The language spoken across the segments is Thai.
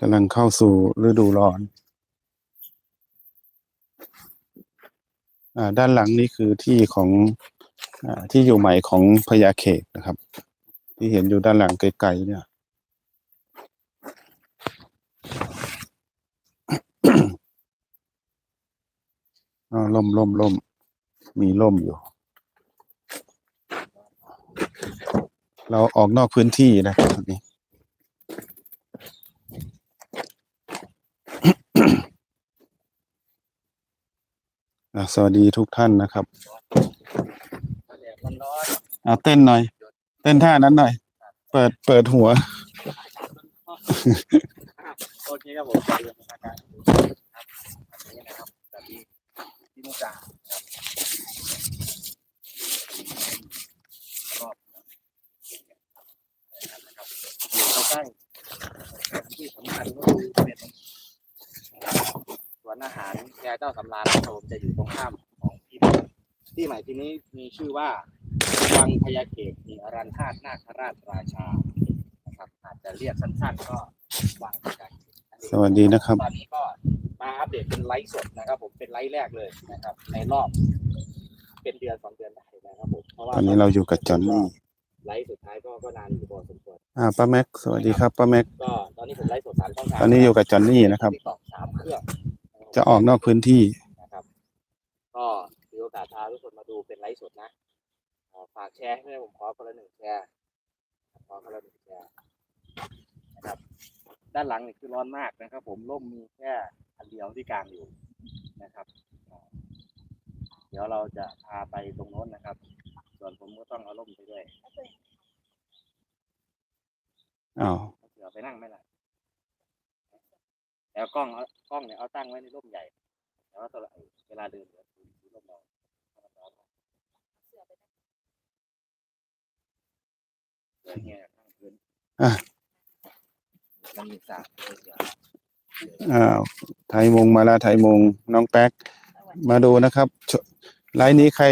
กำลังเข้าสู่ฤดูร้อนอ่าด้านหลังนี่คือที่ของอที่อยู่ใหม่ของพญาเขตนะครับ ที่เห็นอยู่ด้านหลังไกลๆเนี่ยอ่าล่มล่มล่มมีล่มอยู่ เราออกนอกพื้นที่นะครับตอน อะสวัสดีทุกท่านนะครับเอาเต้นหน่อย เต้นท่านั้นหน่อย เปิดเปิดหัว โอเคครับผมเรียนทางการครับอันนี้นะครับแบบที่ที่มุกดาครับรอบนะครับเข้าใกล้ที่สำคัญก็คือเป็น นอาหารยาเจ้าสำราญนะครับผมจะอยู่ตรงข้ามของที่ที่ใหม่ที่นี้มีชื่อว่าวังพญาเขตมีอรันธาตุนาคราชราชานะครับอาจจะเรียกสั้นๆก็วังพญาเขตนั่นสวัสดีนะครับตอนนี้ก็มาอัปเดตเป็นไลฟ์สดนะครับ ผมเป็นไลฟ์แรกเลยนะครับ ในรอบ เป็นเดือนสองเดือนได้นะครับผมเพราะว่าตอนนี้เราอยู่กับจอห์นนี่ไลฟ์สุดท้ายก็ก็นานอยู่พอสมควรอ่าป้าแม็กสวัสดีครับป้าแม็กก็ตอนนี้ผมไลฟ์สดสามช่องทางตอนนี้อยู่กับจอห์นนี่นะครับติ๊กต็อกสามเครื่อง จะออกนอกพื้นที่ นะครับ ก็มีโอกาสพาทุกคนมาดูเป็นไลฟ์สดนะเอ่อฝากแชร์ให้ด้วยผมขอคนละหนึ่งแชร์ขอคนละหนึ่งแชร์นะครับ ด้านหลังนี่คือร้อนมากนะครับ ผมร่มมีแค่อันเดียวที่กลางอยู่นะครับอ่าเดี๋ยวเราจะพาไปตรงโน้นนะครับ ส่วนผมก็ต้องเอาร่มไปด้วยอ้าวเผื่อไปนั่งไหมล่ะ แล้วกล้องเอากล้องเนี่ยเอาตั้งไว้ในร่มใหญ่แต่ว่าตอนเวลาเดินเดี๋ยวดูร่มเราถ้ามันร้อนเดี๋ยวเนี่ยข้างพื้นอะมันมีสระเลยเดี๋ยวอ้าวไทยมงมาแล้วไทยมงน้องแป๊ก มาดูนะครับชไลน์นี้ใคร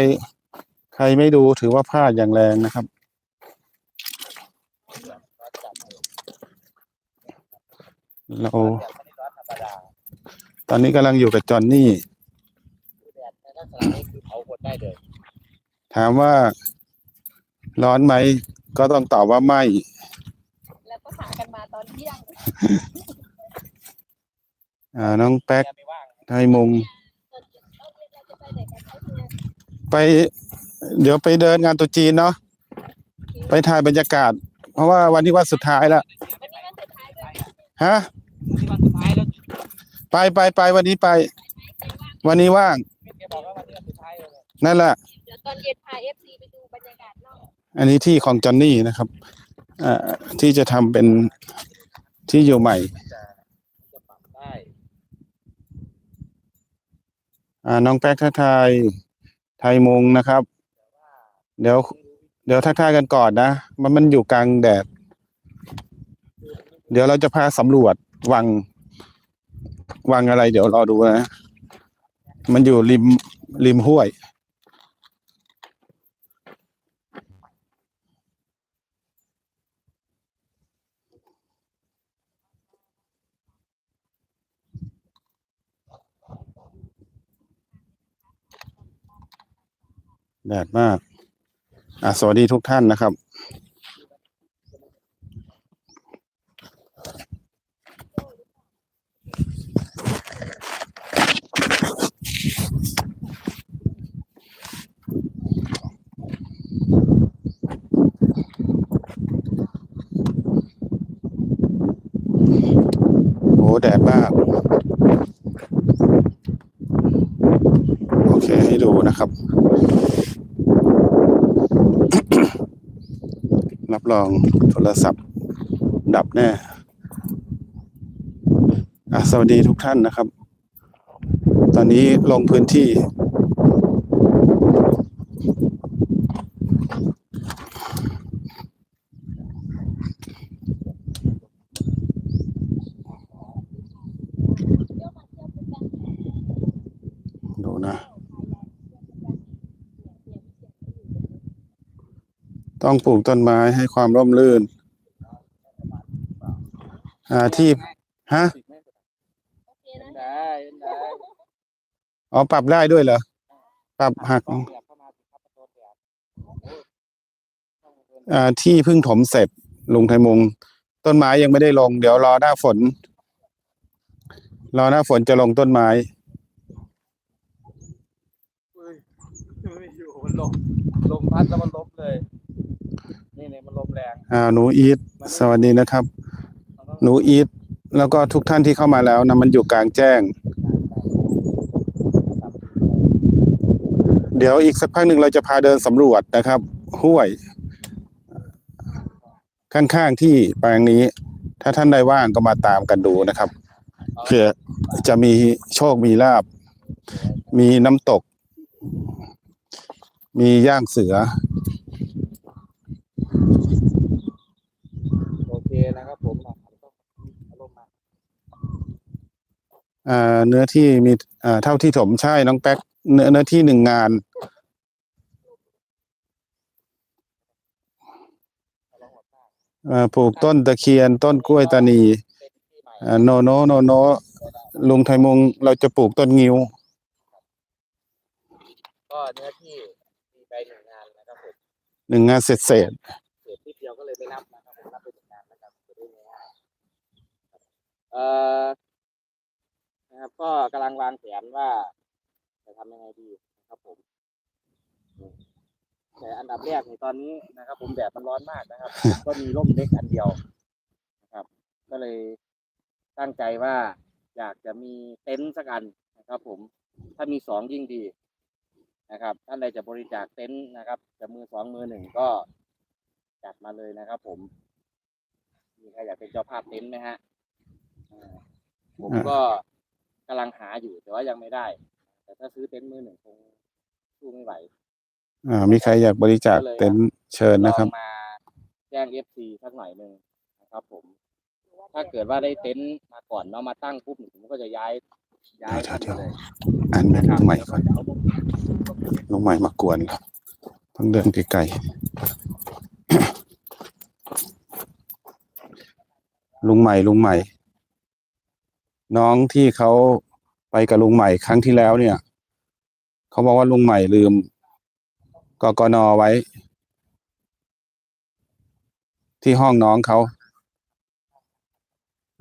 ใครไม่ดูถือว่าพลาดอย่างแรงนะครับ เรา แบบไม่ได้ร้อนธรรมดาตอนนี้กำลังอยู่กับจอห์นนี่คือแดดในลักษณะนี้คือเผาคนได้เลยถามว่าร้อนไหม ก็ต้องตอบว่าไม่ แล้วก็หากันมาตอนเที่ยงอ่า น้องแป๊กแกไม่ว่างไทยมงเราจะไปไหนกันคะเนี่ยไป เดี๋ยวไปเดินงานตรุษจีนเนาะไปถ่ายบรรยากาศ เพราะว่าวันนี้วันสุดท้ายแล้ววันนี้วันสุดท้ายด้วยฮะ ที่วันสุดท้ายแล้ว ไปไปไปวันนี้ไป วันนี้ว่างแกบอกว่าวันนี้วันสุดท้ายเลยนั่นแหละ เดี๋ยวตอนเย็นพาเอฟซีไปดูบรรยากาศนอกอันนี้ที่ของจอนนี่นะครับอ่าที่จะทำเป็นที่อยู่ใหม่จะจะปรับได้อ่าน้องแป๊กทักทายไทยมงนะครับ เดี๋ยว เดี๋ยวทักทายกันก่อนนะ มันมันอยู่กลางแดด เดี๋ยวเราจะพาสำรวจวัง วังอะไรเดี๋ยวรอดูนะ มันอยู่ริมริมห้วย แดดมาก อะ สวัสดีทุกท่านนะครับ โอ้แดดมาก โอเคให้ดูนะครับ รองโทรศัพท์ ดับแน่สวัสดีทุกท่านนะครับ ตอนนี้ลงพื้นที่ ดูนะ ต้องปลูกต้นไม้ให้ความร่มรื่นอ่าที่ฮะโอเคนะได้ได้อ๋อปรับได้ด้วยเหรอ ปรับหักต้องขยับเข้ามาสิครับประตูแถบโอ้ยอ่าที่เพิ่งถมเสร็จลุงไทยมง ต้นไม้ยังไม่ได้ลง เดี๋ยวรอหน้าฝน รอหน้าฝนจะลงต้นไม้อุ้ยไม่อยู่มันลมลมพัดแล้วมันล้มเลยนี่เนี่ยมัน ลมแรงอ่าหนูอีทสวัสดีนะครับ หนูอีทแล้วก็ทุกท่านที่เข้ามาแล้วนะมันอยู่กลางแจ้ง เดี๋ยวอีกสักพักหนึ่งเราจะพาเดินสำรวจนะครับ ห้วย ข้างๆที่แปลงนี้ ถ้าท่านใดว่างก็มาตามกันดูนะครับเพื่อจะมีโชคมีลาบ มีน้ำตก มีย่างเสือโอเคนะครับผมอะต้องอารมณ์มา อ่า เนื้อที่มีอ่าเท่าที่ถมใช่น้องแป๊กเนื้อเนื้อที่หนึ่งงานอ่าปลูกต้นตะเคียนต้นกล้วยตานีเป็นที่ใหม่อ่าโนโนโนโนลุงไทยมงเราจะปลูกต้นงิ้ว ก็เนื้อที่มีไปหนึ่งงานนะครับผมหนึ่งงานเสร็จเสร็จเศษที่เดียวก็เลยไม่นับนะครับผมนับไปหนึ่งงานนะครับจะได้ไม่ง่ายเอ่อ นะครับ ก็กำลังวางแผนว่า จะทำยังไงดีนะครับผม แต่อันดับแรกในตอนนี้นะครับ ผมแดดมันร้อนมากนะครับ ก็มีร่มเล็กอันเดียวนะครับ ก็เลยตั้งใจว่าอยากจะมีเต็นท์สักอันนะครับ ผม ถ้ามีสองยิ่งดีนะครับท่านใดจะบริจาคเต็นท์นะครับ จะมือสองมือหนึ่งก็จัดมาเลยนะครับ ผม มีใครอยากเป็นเจ้าภาพเต็นท์ไหมฮะอ่าผมก็ กำลังหาอยู่แต่ว่ายังไม่ได้ แต่ถ้าซื้อเต็นท์มือหนึ่งคงสู้ไม่ไหว อ่ามีใครอยากบริจาคเต็นท์เชิญนะครับ ลองมาแจ้งเอฟซีสักหน่อยหนึ่งนะครับ ผม ถ้าเกิดว่าได้เต็นท์มาก่อนเนาะมาตั้งปุ๊บผมก็จะย้ายย้ายเดี๋ยวๆเลยอันนั้นนะคลุรับงใหม่ก่อนลุงใหม่มากวนต้องเดินไกลๆ ลุงใหม่ลุงใหม่ น้องที่เขาไปกับลุงใหม่ครั้งที่แล้วเนี่ยเขาบอกว่าลุงใหม่ลืมกกนไว้ ที่ห้องน้องเขา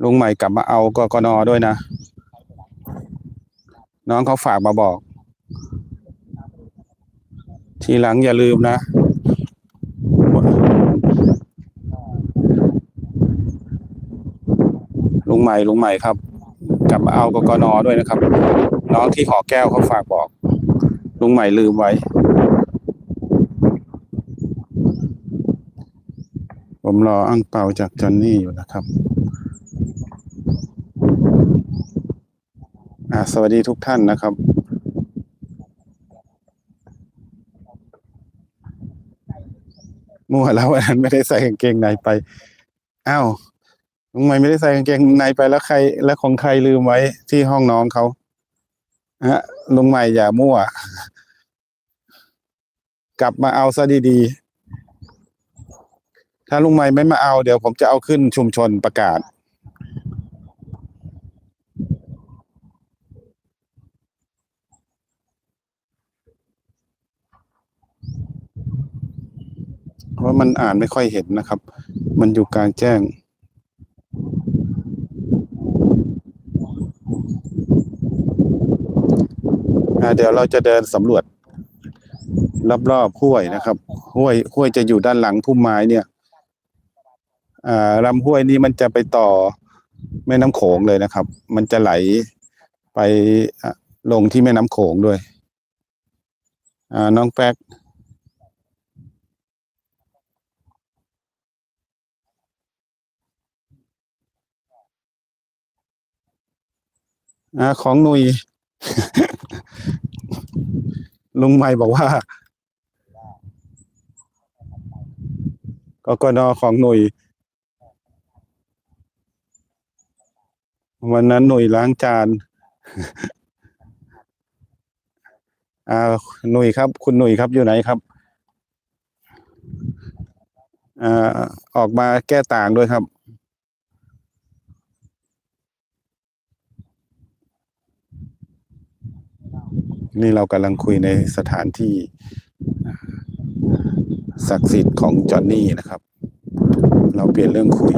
ลุงใหม่กลับมาเอากกนด้วยนะ น้องเขาฝากมาบอก ทีหลังอย่าลืมนะลุงใหม่ลุงใหม่ครับ กลับมาเอากกนด้วยนะครับ น้องที่หอแก้วเขาฝากบอกลุงใหม่ลืมไว้ ผมรออังเปาจากจอนนี่อยู่นะครับอ่าสวัสดีทุกท่านนะครับมั่วแล้ววันนั้นไม่ได้ใส่กางเกงในไป อ้าว ลุงใหม่ไม่ได้ใส่กางเกงในไปแล้วใคร แล้วของใครลืมไว้ที่ห้องน้องเขาฮะลุงใหม่อย่ามั่ว กลับมาเอาซะดีๆ ถ้าลุงใหม่ไม่มาเอาเดี๋ยวผมจะเอาขึ้นชุมชนประกาศ เพราะมันอ่านไม่ค่อยเห็นนะครับ มันอยู่กลางแจ้ง เดี๋ยวเราจะเดินสำรวจ รอบๆห้วยนะครับห้วยห้วยจะอยู่ด้านหลังพุ่มไม้เนี่ยอ่าลำห้วยนี้มันจะไปต่อแม่น้ำโขงเลยนะครับ มันจะไหลไปลงที่แม่น้ำโขงด้วยอ่าน้องแป๊กอ่าของหนุย ลุงใหม่บอกว่ากกนของหนุยวันนั้นหนุยล้างจาน อ่า หนุยครับ คุณหนุยครับอยู่ไหนครับอ่าออกมาแก้ต่างด้วยครับ นี่เรากำลังคุยในสถานที่ศักดิ์สิทธิ์ของจอห์นนี่นะครับ เราเปลี่ยนเรื่องคุย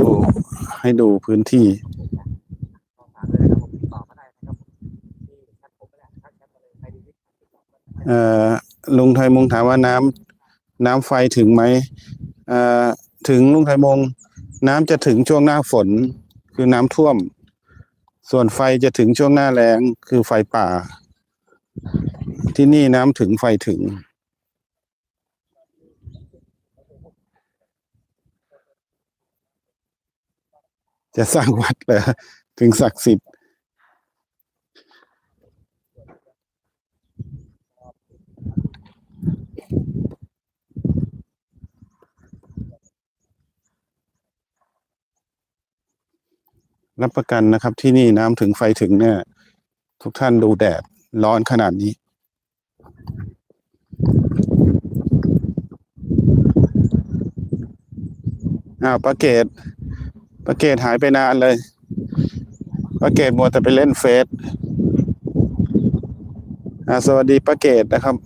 ดูให้ดูพื้นที่เอ่อลุงไทยมงถามว่าน้ำ น้ำไฟถึงไหมอ่อถึงลุงไทยมง น้ำจะถึงช่วงหน้าฝน คือน้ำท่วม ส่วนไฟจะถึงช่วงหน้าแล้งคือไฟป่า ที่นี่น้ำถึงไฟถึง จะสร้างวัดเหรอถึงศักดิ์สิทธิ์ รับประกันนะครับ ที่นี่น้ำถึงไฟถึงเนี่ย ทุกท่านดูแดดร้อนขนาดนี้ อ้าวประเกตประเกตหายไปนานเลยประเกตมัวแต่ไปเล่นเฟซอ่าสวัสดีประเกตนะครับ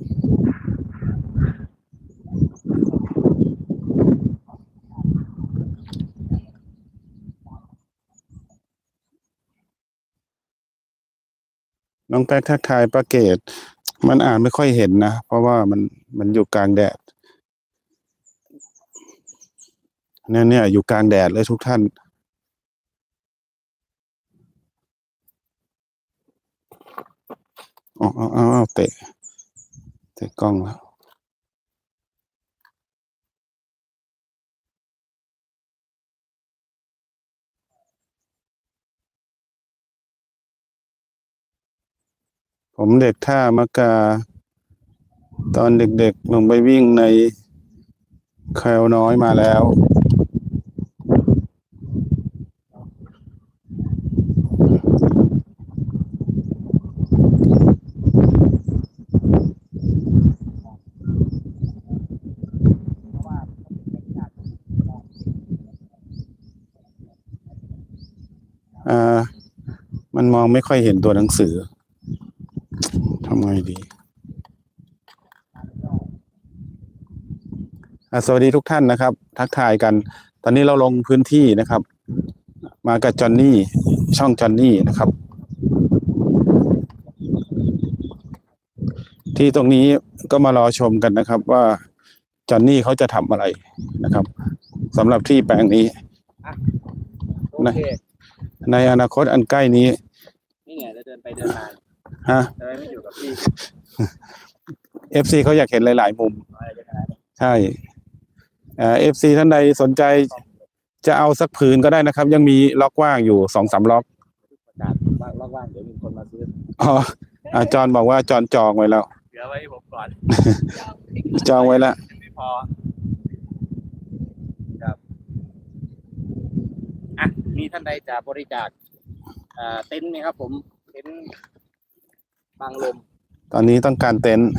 น้องแป๊กทักทายประเกต มันอ่านไม่ค่อยเห็นนะ เพราะว่ามันมันอยู่กลางแดดเนี่ยเนี่ยอยู่กลางแดดเลยทุกท่าน อ๋ออ๋อเตะ เตะกล้องแล้ว ผมเด็กท่ามะกา ตอนเด็กๆลงไปวิ่งในแคลน้อยมาแล้ว อ่า มันมองไม่ค่อยเห็นตัวหนังสือ ไงดีอ่าสวัสดีทุกท่านนะครับ ทักทายกัน ตอนนี้เราลงพื้นที่นะครับ มากับจอห์นนี่ช่องจอห์นนี่นะครับ ที่ตรงนี้ก็มารอชมกันนะครับ ว่าจอห์นนี่เขาจะทำอะไรนะครับสำหรับที่แปลงนี้โอเคในอนาคตอันใกล้นี้นี่ไงเราเดินไปเดินมา ฮะทำไมไม่อยู่กับพี่เอฟซีเขาอยากเห็นหลาย ๆ มุม อะไรจะขนาดนี้ใช่เอฟซีท่านใดสนใจจะเอาสักผืนก็ได้นะครับ ยังมีล็อกว่างอยู่สองสามล็อกประกาศว่างๆเดี๋ยวมีคนมาซื้ออ๋ออาจอนบอกว่าจอนจองไว้แล้ว เหลือไว้ให้ผมก่อนจองไว้แล้วไม่พอครับอะมีท่านใดจะบริจาคอ่าเต็นท์ไหมครับ ผมเต็นท์ บังลม ตอนนี้ต้องการเต็นท์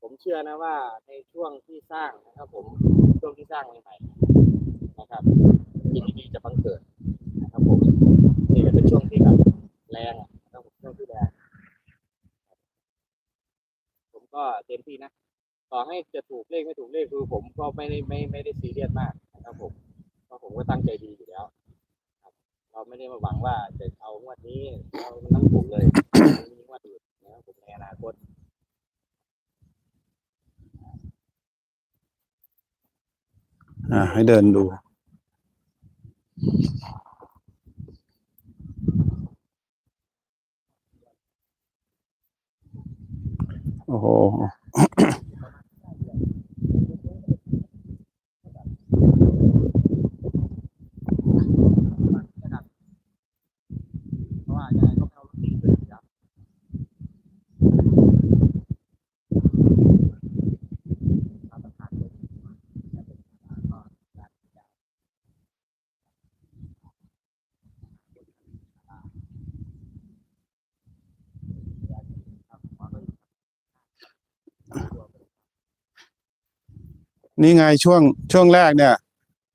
ผมเชื่อนะว่าในช่วงที่สร้างนะครับ ผมช่วงที่สร้างใหม่ๆนะครับยินดีจะบังเกิดนะครับผมนี่ก็เป็นช่วงที่แบบแรงอะนะครับผมช่วงที่แรงผมก็เต็มที่นะต่อให้จะถูกเลขไม่ถูกเลขคือผมก็ไม่ได้ไม่ไม่ได้ซีเรียสมากนะครับผมเพราะผมก็ตั้งใจดีอยู่แล้วครับ เราไม่ได้มาหวังว่าจะเอางวดนี้เราต้องถูกเลยมีงวดอื่นนะผมในอนาคตอ่าให้เดินดูโอ้โห เพราะว่ายังไงก็ไม่เอารถติดเลยครับมาตรฐานเลยก็การจ่ายครับขอเลย นี่ไงช่วงช่วงแรกเนี่ย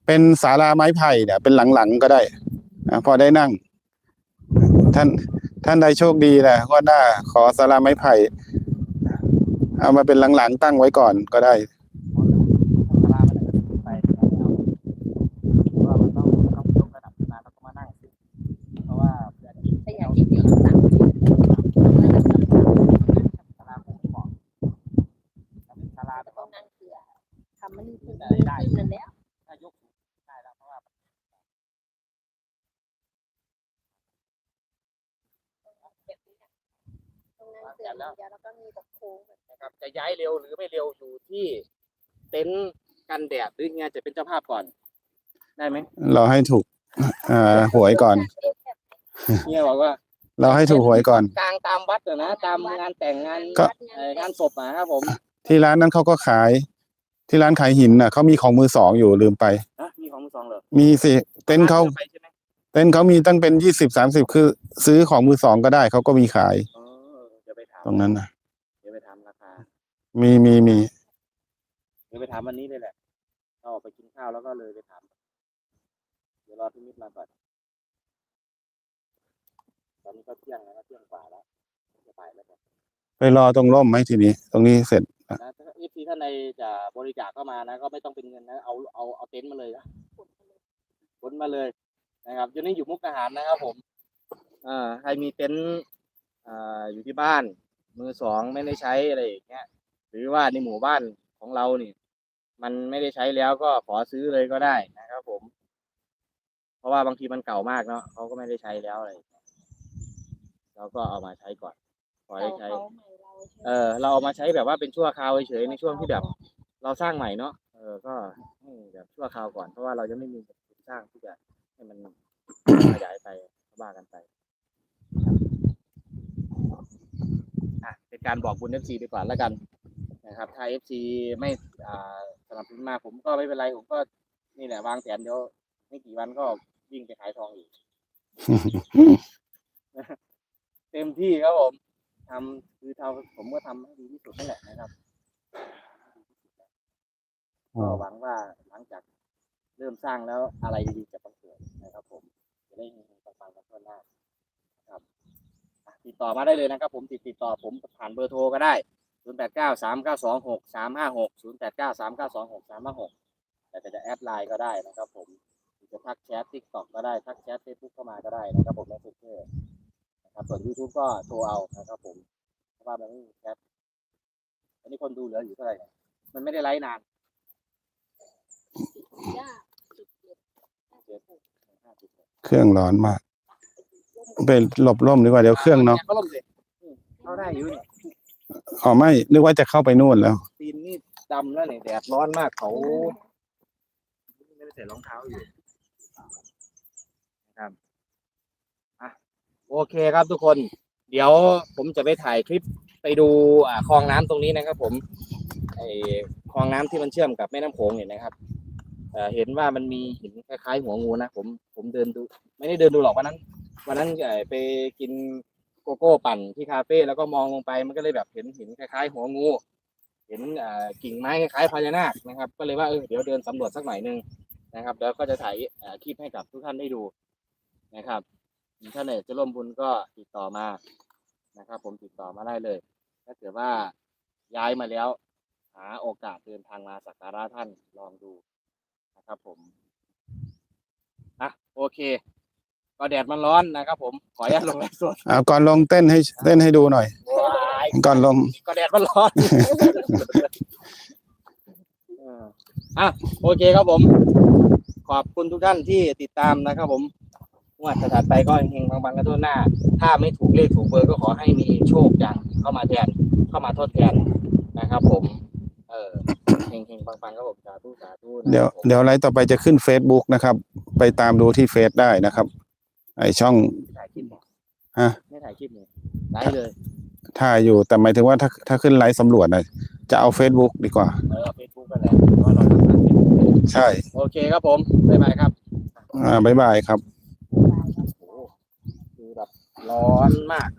เป็นศาลาไม้ไผ่เนี่ย เป็นหลังๆก็ได้อะพอได้นั่ง ท่านท่านใดโชคดีแหละก็หน้าขอศาลาไม้ไผ่ เอามาเป็นหลังๆตั้งไว้ก่อนก็ได้ ศาลามันขึ้นได้แล้วก็มานั่งสิเพราะว่าเพื่อนที่ถ้ายกไม่เหมาะถ้าเป็นศาลาแต่แบบต้อว่างนั่งเกลือทำมันขึ้นแล้วถ้ายกสูงได้แล้วเพราะว่าแบบนี้นะต้องนั่งเกลืออย่างเดียวแล้วก็มีแบบโค้งนะครับ จะย้ายเร็วหรือไม่เร็วอยู่ที่เต็นท์กันแดดหรือไงจะเป็นเจ้าภาพก่อน ได้ไหมเราให้ถูกอ่าหวยก่อนเฮียบอกว่า เราให้ถูกหวยก่อนกลางตามวัดอนะตามงานแต่งงานงานศพอะครับผม ที่ร้านนั้นเขาก็ขาย ที่ร้านขายหินน่ะเขามีของมือสองอยู่ลืมไปนะมีของมือสองเหรอมีสิเต็นท์เขาไปใช่ไหมเต็นท์เขามีตั้งเป็นยี่สิบสามสิบคือ ซื้อของมือสองก็ได้เขาก็มีขายเออเดี๋ยวไปถามตรงนั้นนะเดี๋ยวไปถามราคามีมีมี เดี๋ยวไปถามวันนี้เลยแหละเราออกไปกินข้าวแล้วก็เลยไปถาม เดี๋ยวรอพี่มิตรมาก่อนตอนนี้ก็เที่ยงแล้วนะเที่ยงกว่าแล้วจะไปแล้วครับไปรอตรงร่มไหมทีนี้ ตรงนี้เสร็จ นะเอฟซีท่านใดจะบริจาคเข้ามานะ ก็ไม่ต้องเป็นเงินนะ เอาเอาเอาเต็นท์มาเลยนะขนมาเลยนะครับอยู่นี่อยู่มุกดาหารนะครับผมอ่าใครมีเต็นท์อ่าอยู่ที่บ้าน มือสองไม่ได้ใช้อะไรอย่างเงี้ยหรือว่าในหมู่บ้านของเราเนี่ยมันไม่ได้ใช้แล้วก็ขอซื้อเลยก็ได้นะครับผม เพราะว่าบางทีมันเก่ามากเนาะเขาก็ไม่ได้ใช้แล้วอะไรเราก็เอามาใช้ก่อนพอได้ใช้ เขาใหม่เราเออเราเอามาใช้แบบว่าเป็นชั่วคราวเฉยๆในช่วงที่แบบเราสร้างใหม่เนาะเออก็ให้แบบชั่วคราวก่อนเพราะว่าเราจะไม่มีทุนสร้างที่จะให้มันขยายไปว่ากันไปอะเป็นการบอกบุญเอฟซีไปก่อนแล้วกันนะครับถ้าเอฟซีไม่อ่าสนับสนุนมาผมก็ไม่เป็นไรผมก็นี่แหละวางแผนเดี๋ยวไม่กี่วันก็วิ่งไปขายทองอีก เต็มที่ครับผม ทำคือทำผมก็ทำให้ดีที่สุดนั่นแหละนะครับก็หวังว่าหลังจากเริ่มสร้างแล้วอะไรดีๆจะบังเกิดนะครับ ผมจะได้มีฟังๆกันทั่วหน้านะครับอะติดต่อมาได้เลยนะครับ ผมติดติดต่อผมผ่านเบอร์โทรก็ได้ 0 8 9 3 9 2 6 3 5 6 0 8 9 3 9 2 6 3 5 6แต่จะแอดไลน์ก็ได้นะครับ ผมหรือจะทักแชททิกตอกก็ได้ทักแชทเฟซบุ๊กเข้ามาก็ได้นะครับผมในเฟซบุ๊กนะ ครับส่วนยูทูบก็โทรเอานะครับผมเพราะว่ามันไม่มีแชทอันนี้คนดูเหลืออยู่เท่าไหร่เนี่ยมันไม่ได้ไลฟ์นานยากสุดเด็ดเจ็ดห้าสิบเครื่องร้อนมากไปหลบร่มดีกว่าเดี๋ยวเครื่องเนาะก็ล่มสิอืมเข้าได้อยู่เนี่ยอ๋อไม่นึกว่าจะเข้าไปนู่นแล้ว ตีนนี่ดำแล้วเนี่ยแดดร้อนมากเขาไม่ได้ใส่รองเท้าอยู่นะครับอะ โอเคครับทุกคน เดี๋ยวผมจะไปถ่ายคลิปไปดูอ่าคลองน้ำตรงนี้นะครับ ผมไอคลองน้ำที่มันเชื่อมกับแม่น้ำโขงเนี่ยนะครับเห็นว่ามันมีหินคล้ายๆหัวงูนะผมผมเดินดู ไม่ได้เดินดูหรอกวันนั้นวันนั้นไปกินโกโก้ปั่นที่คาเฟ่แล้วก็มองลงไปมันก็เลยแบบเห็นหินคล้ายๆ หัวงู เห็นอ่อกิ่งไม้คล้ายๆพญานาคนะครับ ก็เลยว่าเออเดี๋ยวเดินสำรวจสักหน่อยหนึงนะครับ แล้วก็จะถ่ายคลิปให้กับทุกท่านได้ดูนะครับ ถ้าไหนจะร่วมบุญก็ติดต่อมานะครับ ผมติดต่อมาได้เลย ถ้าเกิดว่าย้ายมาแล้ว หาโอกาสเดินทางมาสักการะท่านลองดูนะครับผมอะโอเค ก็แดดมันร้อนนะครับ ผมขออนุญาตลงไลฟ์สดเอาก่อนลงเต้นให้เต้นให้ดูหน่อยว้ายก่อนลงก็แดดมันร้อนเอออะโอเคครับผม ขอบคุณทุกท่านที่ติดตามนะครับผม งวดถัดๆไปก็เฮงๆบางๆกันทั่วหน้า ถ้าไม่ถูกเลขถูกเบอร์ก็ขอให้มีโชคอย่างเข้ามาแทนเข้ามาทดแทนนะครับ ผม เออเฮงๆบางๆก็ผมสาธุสาธุนะครับเดี๋ยวผมเดี๋ยวไลฟ์ต่อไปจะขึ้น Facebook นะครับ ไปตามดูที่เฟซได้นะครับ ไอช่อง ถ่ายคลิปเนี่ยฮะ ไม่ถ่ายคลิปเนี่ยไลฟ์เลย ถ่ายอยู่แต่หมายถึงว่าถ้าถ้าขึ้นไลฟ์สำรวจนะจะเอา Facebook ดีกว่า เออเฟซบุ๊กกันแหละเพราะเราทำงานเฟซบุ๊กเลยใช่ โอเคครับผม บ๊ายบายครับ อ่าบ๊ายบายครับโอ้โหคือแบบ ร้อนมาก